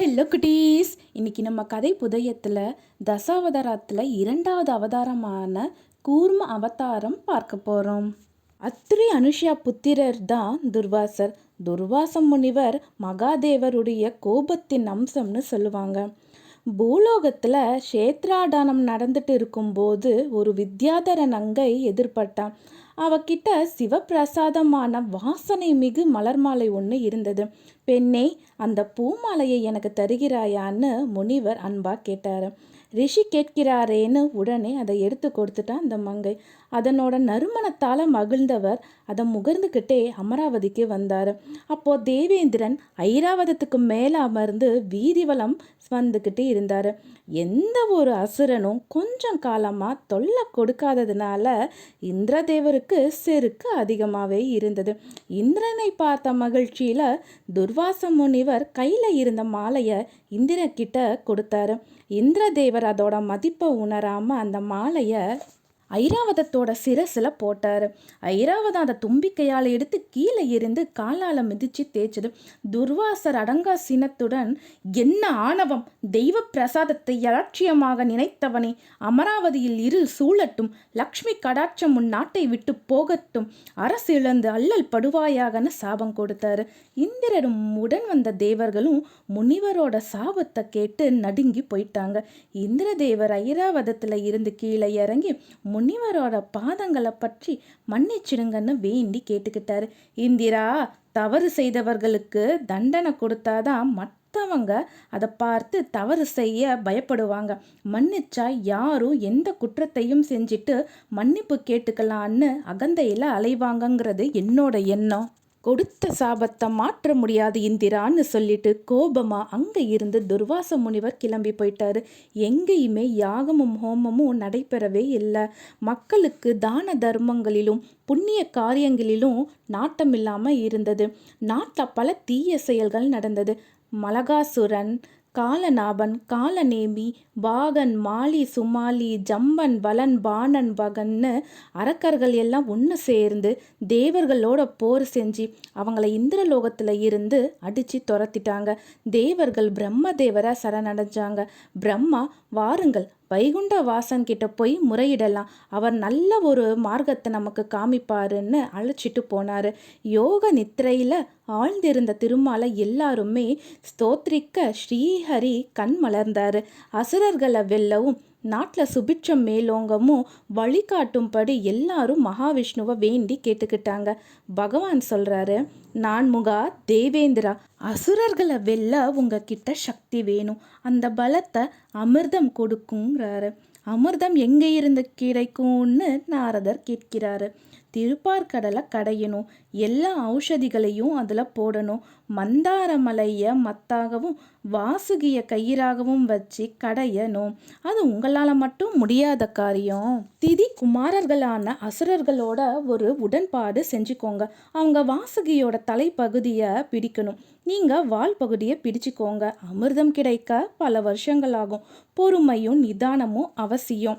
Hello குட்டீஸ் இன்றைக்கி நம்ம கதை புதயத்தில் தசாவதாரத்தில் இரண்டாவது அவதாரமான கூர்ம அவதாரம் பார்க்க போகிறோம் அத்ரி அனுஷ்யா புத்திரர் தான் துர்வாசர். துர்வாச முனிவர் மகாதேவருடைய கோபத்தின் அம்சம்னு சொல்லுவாங்க. பூலோகத்தில் க்ஷேத்ராடானம் நடந்துட்டு இருக்கும்போது ஒரு வித்யாதர நங்கை எதிர்பட்டான். அவகிட்ட சிவப்பிரசாதமான வாசனை மிகு மலர் மாலை ஒன்று இருந்தது. பெண்ணே அந்த பூமாலையை எனக்கு தருகிறாயான்னு முனிவர் அன்பா கேட்டார். ரிஷி கேட்கிறாரேன்னு உடனே அதை எடுத்து கொடுத்துட்டான் அந்த மங்கை. அதனோட நறுமணத்தால் மகிழ்ந்தவர் அதை முகர்ந்துக்கிட்டே அமராவதிக்கு வந்தார். அப்போ தேவேந்திரன் ஐராவதத்துக்கு மேலே அமர்ந்து வீதிவலம் வந்துக்கிட்டு இருந்தார். எந்த ஒரு அசுரனும் கொஞ்சம் காலமாக தொல்லை கொடுக்காததுனால இந்திரதேவருக்கு செருக்கு அதிகமாகவே இருந்தது. இந்திரனை பார்த்த மகிழ்ச்சியில் துர்வாச முனிவர் கையில் இருந்த மாலையை இந்திரக்கிட்ட கொடுத்தாரு. இந்திரதேவர் அதோட மதிப்பை உணராமல் அந்த மாலையை ஐராவதத்தோட சிரசில் போட்டார். ஐராவதம் அதை தும்பிக்கையால் எடுத்து கீழே இருந்து காலால் மிதிச்சு தேய்ச்சது. துர்வாசர் அடங்கா சினத்துடன் என்ன ஆணவம்! தெய்வ பிரசாதத்தை அலட்சியமாக நினைத்தவனே! அமராவதியில் இருள் சூழட்டும். லக்ஷ்மி கடாட்சம் உன் நாட்டை விட்டு போகட்டும். அரசு இழந்து அல்லல் படுவாயாகன்னு சாபம் கொடுத்தாரு. இந்திரரும் உடன் வந்த தேவர்களும் முனிவரோட சாபத்தை கேட்டு நடுங்கி போயிட்டாங்க. இந்திரதேவர் ஐராவதத்தில் இருந்து கீழே இறங்கி முனிவரோட பாதங்களை பற்றி மன்னிச்சிடுங்கன்னு வேண்டி கேட்டுக்கிட்டாரு. இந்திரா தவறு செய்தவர்களுக்கு தண்டனை கொடுத்தாதான் மற்றவங்க அதை பார்த்து தவறு செய்ய பயப்படுவாங்க. மன்னிச்சா யாரும் எந்த குற்றத்தையும் செஞ்சுட்டு மன்னிப்பு கேட்டுக்கலான்னு அகந்தையில் அலைவாங்கங்கிறது என்னோட எண்ணம். கொடுத்த சாபத்தை மாற்ற முடியாது இந்திரான்னு சொல்லிட்டு கோபமா அங்கே இருந்து துர்வாச முனிவர் கிளம்பி போயிட்டாரு. எங்கேயுமே யாகமும் ஹோமமும் நடைபெறவே இல்லை. மக்களுக்கு தான தர்மங்களிலும் புண்ணிய காரியங்களிலும் நாட்டம் இல்லாமல் இருந்தது. நாட்டில் பல தீய செயல்கள் நடந்தது. மலகாசுரன் காலநாபன் காலநேமி பாகன் மாலி சுமாலி ஜம்பன் பலன் பாணன் பகன்னு அரக்கர்கள் எல்லாம் ஒன்று சேர்ந்து தேவர்களோட போர் செஞ்சு அவங்கள இந்திரலோகத்தில் இருந்து அடித்து துரத்திட்டாங்க. தேவர்கள் பிரம்ம தேவரை சரணடைஞ்சாங்க. பிரம்மா வாருங்கள் வைகுண்ட வாசன் கிட்ட போய் முறையிடலாம். அவர் நல்ல ஒரு மார்க்கத்தை நமக்கு காமிப்பாருன்னு அழைச்சிட்டு போனார். யோக நித்திரையில் ஆழ்ந்திருந்த திருமாலை எல்லாருமே ஸ்தோத்ரிக்க ஸ்ரீஹரி கண் மலர்ந்தார். அசுரர்களை வெல்லவும் நாட்டில் சுபிட்சம் மேலோங்கமும் வழிகாட்டும்படி எல்லாரும் மகாவிஷ்ணுவை வேண்டி கேட்டுக்கிட்டாங்க. பகவான் சொல்கிறாரு நான் முகா தேவேந்திரா அசுரர்களை வெல்ல உங்ககிட்ட சக்தி வேணும். அந்த பலத்தை அமிர்தம் கொடுக்குங்கிறாரு அமிர்தம் எங்கே இருந்து கிடைக்கும்னு நாரதர் கேட்கிறாரு. திருப்பார்கடலை கடையணும். எல்லா ஔஷதிகளையும் அதில் போடணும். மந்தார மலையை மத்தாகவும் வாசுகிய கயிறாகவும் வச்சு கடையணும். அது உங்களால் மட்டும் முடியாத காரியம். திதி குமாரர்களான அசுரர்களோட ஒரு உடன்பாடு செஞ்சுக்கோங்க. அவங்க வாசுகியோட தலைப்பகுதியை பிடிக்கணும். நீங்கள் வால் பகுதியை பிடிச்சிக்கோங்க. அமிர்தம் கிடைக்க பல வருஷங்கள் ஆகும். பொறுமையும் நிதானமும் அவசியம்.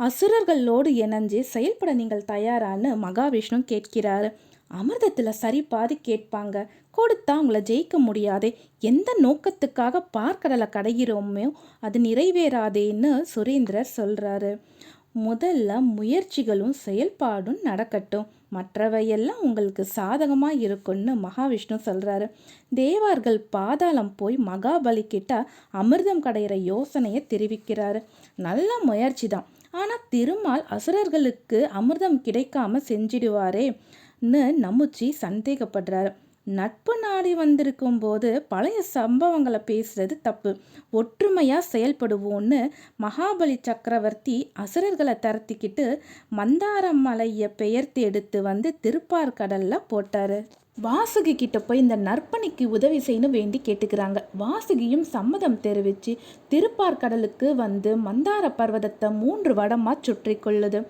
அசுரர்களோடு இணைஞ்சு செயல்பட நீங்கள் தயாரான்னு மகாவிஷ்ணு கேட்கிறாரு. அமிர்தத்தில் சரி பாதி கேட்பாங்க. கொடுத்தா அவங்கள ஜெயிக்க முடியாதே. எந்த நோக்கத்துக்காக பார்க்கடலை கடைகிறோமோ அது நிறைவேறாதேன்னு சுரேந்திரர் சொல்கிறாரு முதல்ல முயற்சிகளும் செயல்பாடும் நடக்கட்டும். மற்றவையெல்லாம் உங்களுக்கு சாதகமாக இருக்கும்னு மகாவிஷ்ணு சொல்கிறாரு தேவார்கள் பாதாளம் போய் மகாபலி கிட்ட அமிர்தம் கடையிற யோசனையை தெரிவிக்கிறாரு. நல்ல முயற்சி தான். ஆனால் திருமால் அசுரர்களுக்கு அமிர்தம் கிடைக்காம செஞ்சிடுவாரேன்னு நமுச்சி சந்தேகப்படுறாரு. நட்பு நாடி வந்திருக்கும் போது பழைய சம்பவங்களை பேசுறது தப்பு. ஒற்றுமையாக செயல்படுவோன்னு மகாபலி சக்கரவர்த்தி அசுரர்களை தரத்திக்கிட்டு மந்தாரம் மலையை பெயர்த்து எடுத்து வந்து திருப்பார்கடலில் போட்டார். வாசுகி கிட்ட போய் இந்த நற்பணிக்கு உதவி செய்யணும் வேண்டி கேட்டுக்கிறாங்க. வாசுகியும் சம்மதம் தெரிவித்து திருப்பார்கடலுக்கு வந்து மந்தார பர்வதத்தை மூன்று வடமாக சுற்றி கொள்ளுது.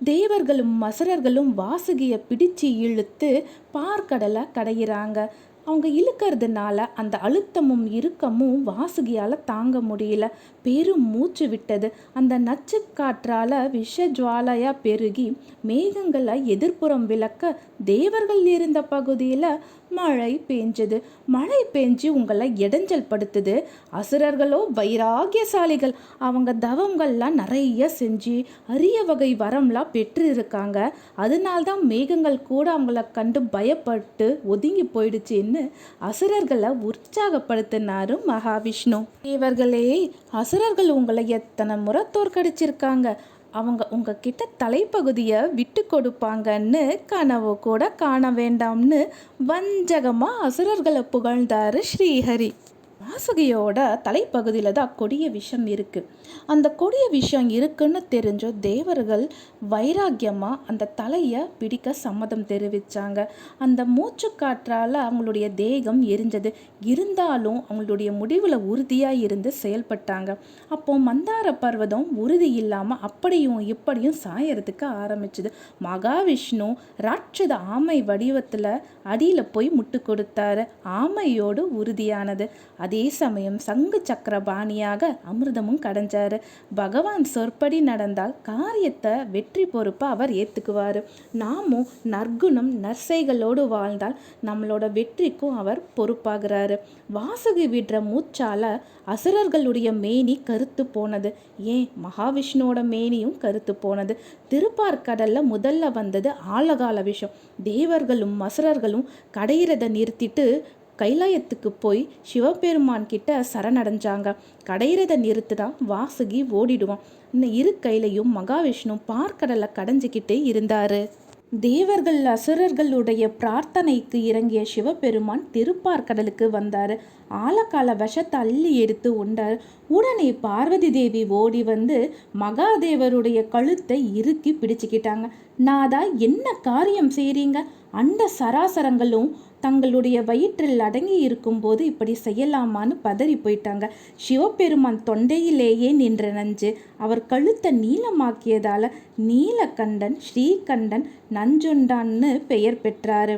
தேவர்களும் மசரர்களும் வாசுகியை பிடிச்சு இழுத்து பார்க்கடலை கடையிறாங்க. அவங்க இழுக்கிறதுனால அந்த அழுத்தமும் இறுக்கமும் வாசுகியால் தாங்க முடியல. பெரும் மூச்சு விட்டது. அந்த நச்சு காற்றால் விஷ ஜுவாலையாக பெருகி மேகங்களை எதிர்ப்புறம் விளக்க தேவர்கள் இருந்த பகுதியில் மழை பெஞ்சது மழை பெஞ்சு உங்களை இடைஞ்சல் படுத்துது அசுரர்களோ வைராகியசாலிகள் அவங்க தவங்கள்லாம் நிறைய செஞ்சு அரிய வகை வரம்லாம் பெற்று இருக்காங்க அதனால்தான் மேகங்கள் கூட அவங்கள கண்டு பயப்பட்டு ஒதுங்கி போயிடுச்சுன்னு அசுரர்களை உற்சாகப்படுத்தினாரு மகாவிஷ்ணு. தேவர்களே அசுரர்கள் உங்களை எத்தனை முறை தோற்கடிச்சிருக்காங்க? அவங்க உங்ககிட்ட தலைப்பகுதியை விட்டு கொடுப்பாங்கன்னு கனவு கூட காண வேண்டாம்னு வஞ்சகமாக அசுரர்களை புகழ்ந்தாரு ஸ்ரீஹரி. வாசுகியோட தலைப்பகுதியில் தான் கொடிய விஷம் இருக்குது அந்த கொடிய விஷம் இருக்குன்னு தெரிஞ்சோ தேவர்கள் வைராக்கியமாக அந்த தலையை பிடிக்க சம்மதம் தெரிவித்தாங்க அந்த மூச்சு காற்றால் அவங்களுடைய தேகம் எரிஞ்சது. இருந்தாலும் அவங்களுடைய முடிவில் உறுதியாக இருந்து செயல்பட்டாங்க. அப்போ மந்தார பர்வதம் உறுதி இல்லாமல் அப்படியும் இப்படியும் சாயறதுக்கு ஆரம்பிச்சுது. மகாவிஷ்ணு ராட்சத ஆமை வடிவத்தில் அடியில் போய் முட்டு கொடுத்தாரு. ஆமையோடு உறுதியானது. அதே அதே சமயம் சங்கு சக்கர பாணியாக அமிர்தமும் கடைஞ்சாரு. பகவான் சொற்படி நடந்தால் காரியத்தை வெற்றி பொறுப்பை அவர் ஏற்றுக்குவார் நாமும் நற்குணம் நற்சைகளோடு வாழ்ந்தால் நம்மளோட வெற்றிக்கும் அவர் பொறுப்பாகிறாரு. வாசுகி விடுற மூச்சால அசுரர்களுடைய மேனி கருத்து போனது. ஏன்? மகாவிஷ்ணுவோட மேனியும் கருத்து போனது. திருப்பார்கடல்ல முதல்ல வந்தது ஆழகால விஷயம் தேவர்களும் அசுரர்களும் கடையிறத நிறுத்திட்டு கைலாயத்துக்கு போய் சிவபெருமான் கிட்ட சரணடைஞ்சாங்க. கடையிறத நிறுத்துதான் வாசுகி ஓடிடுவான். இந்த இரு கையிலையும் மகாவிஷ்ணு பார்க்கடலை கடைஞ்சிக்கிட்டே இருந்தாரு. தேவர்கள் அசுரர்களுடைய பிரார்த்தனைக்கு இறங்கிய சிவபெருமான் திருப்பார்கடலுக்கு வந்தார். ஆலக்கால விஷத்தை அள்ளி எடுத்து உண்டார். உடனே பார்வதி தேவி ஓடி வந்து மகாதேவருடைய கழுத்தை இறுக்கி பிடிச்சுக்கிட்டாங்க. நாதா என்ன காரியம் செய்கிறீங்க அந்த சராசரங்களும் தங்களுடைய வயிற்றில் அடங்கி இருக்கும்போது இப்படி செய்யலாமான்னு பதறி போயிட்டாங்க. சிவபெருமான் தொண்டையிலேயே நின்ற நஞ்சு அவர் கழுத்தை நீளமாக்கியதால நீலகண்டன் ஸ்ரீகண்டன் நஞ்சுண்டான்னு பெயர் பெற்றாரு.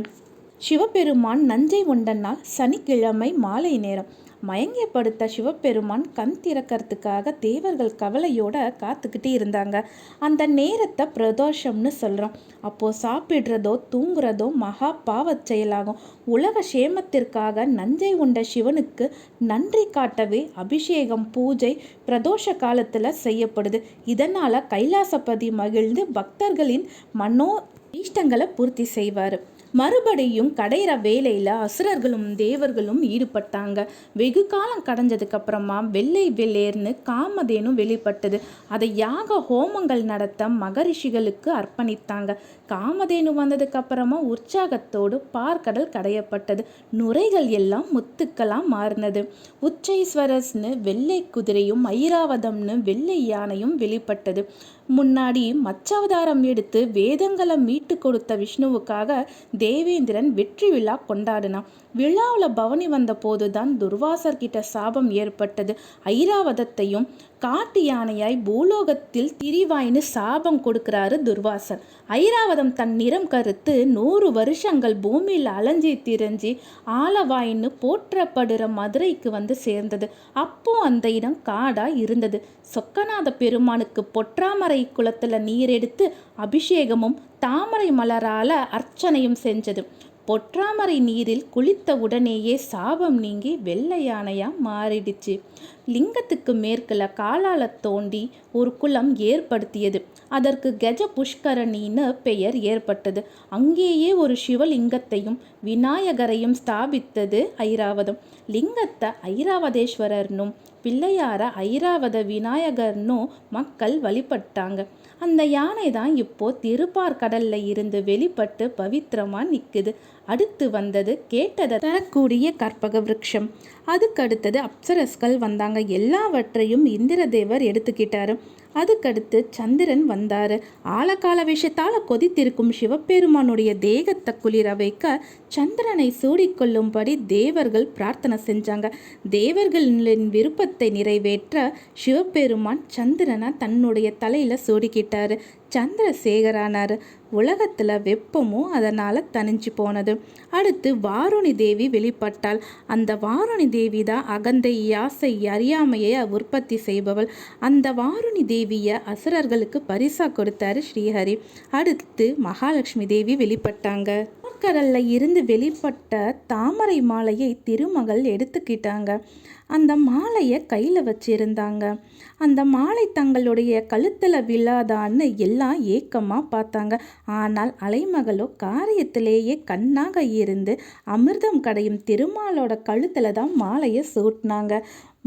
சிவபெருமான் நஞ்சை உண்டனால் சனிக்கிழமை மாலை நேரம் மயங்கியப்படுத்த சிவபெருமான் கண் திறக்கிறதுக்காக தேவர்கள் கவலையோட காத்துக்கிட்டு இருந்தாங்க. அந்த நேரத்தை பிரதோஷம்னு சொல்கிறோம் அப்போது சாப்பிட்றதோ தூங்குறதோ மகா பாவச் செயலாகும். உலக சேமத்திற்காக நஞ்சை உண்ட சிவனுக்கு நன்றி காட்டவே அபிஷேகம் பூஜை பிரதோஷ காலத்தில் செய்யப்படுது. இதனால் கைலாசபதி மகிழ்ந்து பக்தர்களின் மனோ ஈஷ்டங்களை பூர்த்தி செய்வார். மறுபடியும் கடையிற வேலையில் அசுரர்களும் தேவர்களும் ஈடுபட்டாங்க. வெகு காலம் கடைஞ்சதுக்கப்புறமா வெள்ளை வெள்ளேர்னு காமதேனும் வெளிப்பட்டது. அதை யாக ஹோமங்கள் நடத்த மகரிஷிகளுக்கு அர்ப்பணித்தாங்க. காமதேனு வந்ததுக்கப்புறமா உற்சாகத்தோடு பார்க்கடல் கடையப்பட்டது. நுரைகள் எல்லாம் முத்துக்களாக மாறினது. உச்சைஸ்வரஸ்னு வெள்ளை குதிரையும் ஐராவதம்னு வெள்ளை யானையும் வெளிப்பட்டது. முன்னாடி மச்சாவதாரம் எடுத்து வேதங்களை மீட்டு கொடுத்த விஷ்ணுவுக்காக தேவேந்திரன் வெற்றி விழா கொண்டாடினான். விழாவில் பவனி வந்த போதுதான் துர்வாசர் கிட்ட சாபம் ஏற்பட்டது. ஐராவதத்தையும் காட்டு யானையாய் பூலோகத்தில் திரிவாய்னு சாபம் கொடுக்கிறாரு துர்வாசர். ஐராவதம் தன் நிறம் கருத்து நூறு வருஷங்கள் பூமியில் அலைஞ்சி திரிஞ்சு ஆலவாயின்னு போற்றப்படுற மதுரைக்கு வந்து சேர்ந்தது. அப்போ அந்த இடம் காடா இருந்தது. சொக்கநாத பெருமானுக்கு பொற்றாமரை குளத்தில் நீரெடுத்து அபிஷேகமும் தாமரை மலரால அர்ச்சனையும் செஞ்சது. பொற்றாமரை நீரில் குளித்த உடனேயே சாபம் நீங்கி வெள்ளை யானையா மாறிடுச்சு. லிங்கத்துக்கு மேற்கில் காலால தோண்டி ஒரு குளம் ஏற்படுத்தியது. அதற்கு கஜ புஷ்கரணின்னு பெயர் ஏற்பட்டது. அங்கேயே ஒரு சிவலிங்கத்தையும் விநாயகரையும் ஸ்தாபித்தது ஐராவதம். லிங்கத்தை ஐராவதேஸ்வரர்னும் பிள்ளையார ஐராவத விநாயகர்னும் மக்கள் வழிபட்டாங்க. அந்த யானை தான் இப்போ திருப்பார்கடல்ல இருந்து வெளிப்பட்டு பவித்திரமா நிற்குது அடுத்து வந்தது கேட்டதை தரக்கூடிய கற்பக விருட்சம். அதுக்கு அடுத்தது அப்சரஸ்கள் வந்தாங்க. எல்லாவற்றையும் இந்திரதேவர் எடுத்துக்கிட்டாரு. அதுக்கடுத்து சந்திரன் வந்தார். ஆழகால விஷயத்தால் கொதித்திருக்கும் சிவபெருமானுடைய தேகத்தை குளிர வைக்க சந்திரனை சூடிக்கொள்ளும்படி தேவர்கள் பிரார்த்தனை செஞ்சாங்க. தேவர்களின் விருப்பத்தை நிறைவேற்ற சிவபெருமான் சந்திரனை தன்னுடைய தலையில் சூடிக்கிட்டார். சந்திரசேகரானார். உலகத்தில் வெப்பமும் அதனால் தனிஞ்சு போனது. அடுத்து வாருணி தேவி வெளிப்பட்டாள். அந்த வாருணி தேவி தான் அகந்தை யாசை அறியாமையை உற்பத்தி செய்பவள். அந்த வாருணி தேவியை அசுரர்களுக்கு பரிசாக கொடுத்தாரு ஸ்ரீஹரி. அடுத்து மகாலட்சுமி தேவி வெளிப்பட்டாங்க. கடல்ல இருந்து வெளிப்பட்ட தாமரை மாலையை திருமகள் எடுத்துக்கிட்டாங்க. அந்த மாலையை கையில் வச்சிருந்தாங்க. அந்த மாலை தங்களுடைய கழுத்தில் விழாதான்னு எல்லாம் ஏக்கமாக பார்த்தாங்க. ஆனால் அலைமகளோ காரியத்திலேயே கண்ணாக இருந்து அமிர்தம் கடையும் திருமாலோட கழுத்தில் தான் மாலையை சூட்டினாங்க.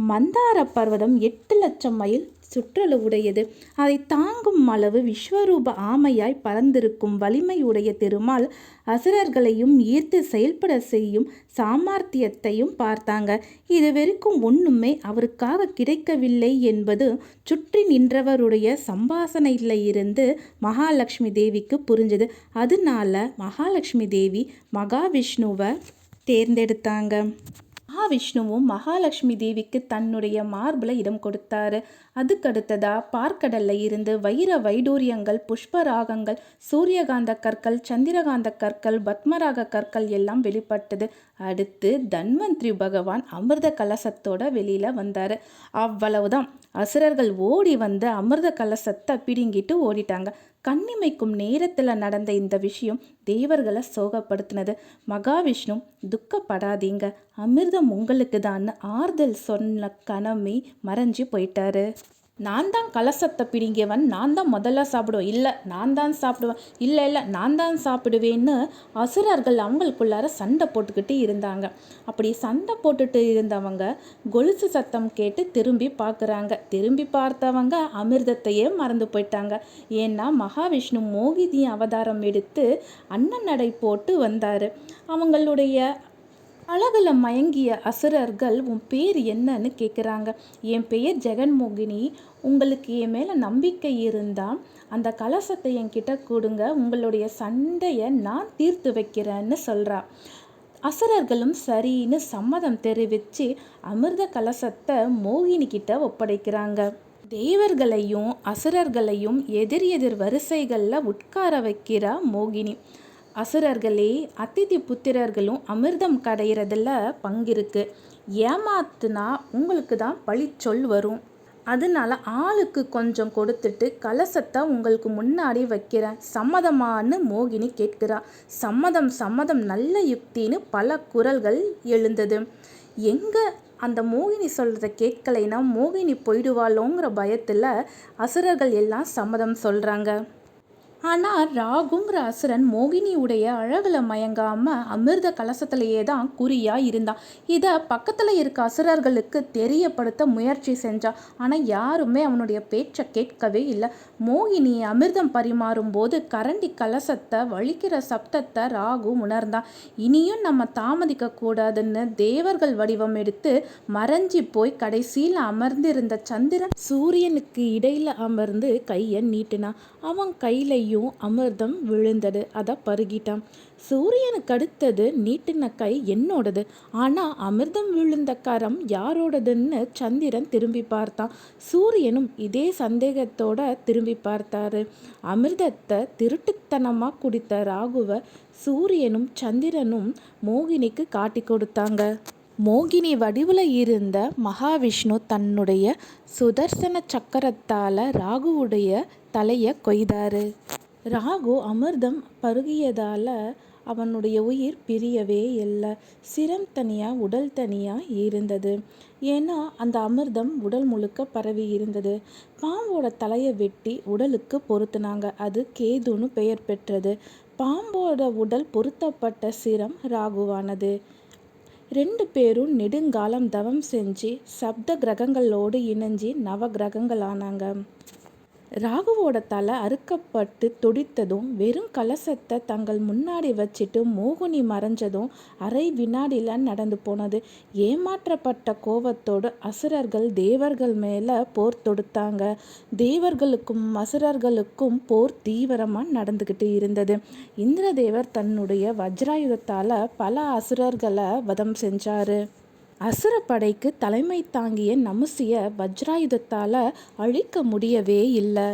மந்தார பர்வதம் எட்டு லட்சம் மைல் சுற்றளவுடையது அதை தாங்கும் அளவு விஸ்வரூப ஆமையாய் பறந்திருக்கும் வலிமையுடைய திருமால் அசுரர்களையும் ஈர்த்து செயல்பட செய்யும் சாமர்த்தியத்தையும் பார்த்தாங்க. இது வரைக்கும் ஒன்றுமே அவருக்காக கிடைக்கவில்லை என்பது சுற்றி நின்றவருடைய சம்பாசனையில் இருந்து மகாலட்சுமி தேவிக்கு புரிஞ்சது. அதனால மகாலட்சுமி தேவி மகாவிஷ்ணுவை தேர்ந்தெடுத்தாங்க. மகாவிஷ்ணுவும் மகாலட்சுமி தேவிக்கு தன்னுடைய மார்பில் இடம் கொடுத்தாரு. அதுக்கடுத்ததா பார்க்கடல்ல இருந்து வைர வைடூரியங்கள் புஷ்பராகங்கள் சூரியகாந்த கற்கள் சந்திரகாந்த கற்கள் பத்மராக கற்கள் எல்லாம் வெளிப்பட்டது. அடுத்து தன்வந்திரி பகவான் அமிர்த கலசத்தோட வெளியில் வந்தார். அவ்வளவுதான். அசுரர்கள் ஓடி வந்து அமிர்த கலசத்தை பிடுங்கிட்டு ஓடிட்டாங்க. கண்ணிமைக்கும் நேரத்தில் நடந்த இந்த விஷயம் தேவர்களை சோகப்படுத்தினது. மகாவிஷ்ணு துக்கப்படாதீங்க. அமிர்தம் உங்களுக்கு தான் ஆறுதல் சொன்ன கணமே மறைஞ்சு போயிட்டாரு. நான் தான் கலசத்தை பிடிங்கவன் நான் தான் முதல்ல சாப்பிடுவேன் இல்லை நான் தான் சாப்பிடுவேன் இல்லை இல்லை நான் தான் சாப்பிடுவேன்னு அசுரர்கள் அவங்களுக்குள்ளார சண்டை போட்டுக்கிட்டு இருந்தாங்க. அப்படி சண்டை போட்டுட்டு இருந்தவங்க கொலுசு சத்தம் கேட்டு திரும்பி பார்க்குறாங்க திரும்பி பார்த்தவங்க அமிர்தத்தையே மறந்து போயிட்டாங்க. ஏன்னா மகாவிஷ்ணு மோகிதியின் அவதாரம் எடுத்து அண்ணன் நடை போட்டு வந்தார். அவங்களுடைய அழகில் மயங்கிய அசுரர்கள் உன் பேர் என்னன்னு கேட்குறாங்க என் பெயர் ஜெகன்மோகினி. உங்களுக்கு என் மேலே நம்பிக்கை இருந்தால் அந்த கலசத்தை என்கிட்ட கொடுங்க. உங்களுடைய சண்டையை நான் தீர்த்து வைக்கிறேன்னு சொல்கிறா அசுரர்களும் சரின்னு சம்மதம் தெரிவித்து அமிர்த கலசத்தை மோகினி கிட்ட ஒப்படைக்கிறாங்க. தேவர்களையும் அசுரர்களையும் எதிர் எதிர் வரிசைகளில் உட்கார வைக்கிறா மோகினி. அசுரர்களே அதிதி புத்திரர்களும் அமிர்தம் கடையிறதுல பங்கிருக்கு. ஏமாத்துனா உங்களுக்கு தான் பழிச்சொல் வரும். அதனால ஆளுக்கு கொஞ்சம் கொடுத்துட்டு கலசத்தை உங்களுக்கு முன்னாடி வைக்கிறேன். சம்மதமானு மோகினி கேட்கிறா. சம்மதம் சம்மதம் நல்ல யுக்தின்னு பல குரல்கள் எழுந்தது. எங்கே அந்த மோகினி சொல்கிறத கேட்கலைன்னா மோகினி போயிடுவாளோங்கிற பயத்தில் அசுரர்கள் எல்லாம் சம்மதம் சொல்கிறாங்க ஆனால் ராகுங்கிற அசுரன் மோகினியுடைய அழகில் மயங்காமல் அமிர்த கலசத்திலேயே தான் குறியாக இருந்தான். இதை பக்கத்தில் இருக்க அசுரர்களுக்கு தெரியப்படுத்த முயற்சி செஞ்சான் ஆனால் யாருமே அவனுடைய பேச்சை கேட்கவே இல்லை. மோகினி அமிர்தம் பரிமாறும் போது கரண்டி கலசத்தை வலிக்கிற சப்தத்தை ராகு உணர்ந்தான். இனியும் நம்ம தாமதிக்க கூடாதுன்னு தேவர்கள் வடிவம் எடுத்து மறைஞ்சி போய் கடைசியில் அமர்ந்திருந்த சந்திரன் சூரியனுக்கு இடையில் அமர்ந்து கையை நீட்டினான். அவன் கையிலையும் அமிர்தம் விழுந்தது. அதை பருகிட்டான். சூரியனுக்கு அடுத்தது நீட்டின கை என்னோடது. ஆனால் அமிர்தம் விழுந்த கரம் யாரோடதுன்னு சந்திரன் திரும்பி பார்த்தான். சூரியனும் இதே சந்தேகத்தோட திரும்பி பார்த்தாரு. அமிர்தத்தை திருட்டுத்தனமாக குடித்த ராகுவை சூரியனும் சந்திரனும் மோகினிக்கு காட்டி கொடுத்தாங்க. மோகினி வடிவில் இருந்த மகாவிஷ்ணு தன்னுடைய சுதர்சன சக்கரத்தால் ராகுவுடைய தலையை கொய்தாரு. ராகு அமிர்தம் பருகியதால் அவனுடைய உயிர் பிரியவே இல்லை. சிரம் தனியாக உடல் தனியாக இருந்தது. ஏன்னா அந்த அமிர்தம் உடல் முழுக்க பரவி இருந்தது. பாம்போட தலையை வெட்டி உடலுக்கு பொருத்தினாங்க. அது கேதுன்னு பெயர் பெற்றது. பாம்போட உடல் பொருத்தப்பட்ட சிரம் ராகுவானது. ரெண்டு பேரும் நெடுங்காலம் தவம் செஞ்சு சப்த கிரகங்களோடு இணைஞ்சி நவ கிரகங்களானாங்க. ராகுவோட தலை அறுக்கப்பட்டு துடித்ததும் வெறும் கலசத்தை தங்கள் முன்னாடி வச்சுட்டு மோகினி மறைஞ்சதும் அரை வினாடியில் நடந்து போனது. ஏமாற்றப்பட்ட கோபத்தோடு அசுரர்கள் தேவர்கள் மேலே போர் தொடுத்தாங்க. தேவர்களுக்கும் அசுரர்களுக்கும் போர் தீவிரமாக நடந்துக்கிட்டு இருந்தது. இந்திரதேவர் தன்னுடைய வஜ்ராயுதத்தால் பல அசுரர்களை வதம் செஞ்சார். அசுரப்படைக்கு தலைமை தாங்கிய நமசிய வஜ்ராயுதத்தால் அழிக்க முடியவே இல்லை.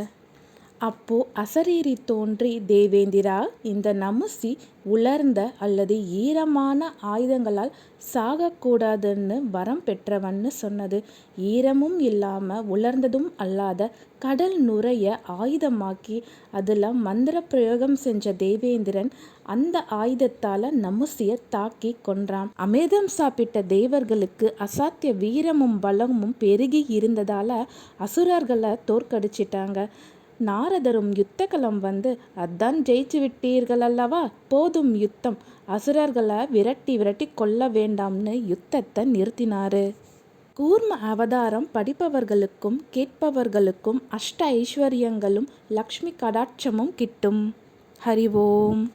அப்போ அசரீரி தோன்றி தேவேந்திரா இந்த நமுசி உலர்ந்த அல்லது ஈரமான ஆயுதங்களால் சாகக்கூடாதுன்னு வரம் பெற்றவன்னு சொன்னது. ஈரமும் இல்லாம உலர்ந்ததும் அல்லாத கடல் நுரைய ஆயுதமாக்கி அதில் மந்திர பிரயோகம் செஞ்ச தேவேந்திரன் அந்த ஆயுதத்தால நமுசிய தாக்கி கொன்றான். அமிர்தம் சாப்பிட்ட தேவர்களுக்கு அசாத்திய வீரமும் பலமும் பெருகி இருந்ததால அசுரர்களை தோற்கடிச்சிட்டாங்க. நாரதரும் யுத்தகலம் வந்து அதான் ஜெயிச்சு விட்டீர்கள் அல்லவா? போதும் யுத்தம். அசுரர்களை விரட்டி விரட்டி கொல்ல வேண்டாம்னு யுத்தத்தை நிறுத்தினாரு. கூர்ம அவதாரம் படிப்பவர்களுக்கும் கேட்பவர்களுக்கும் அஷ்ட ஐஸ்வர்யங்களும் லக்ஷ்மி கடாட்சமும் கிட்டும். ஹரி ஓம்.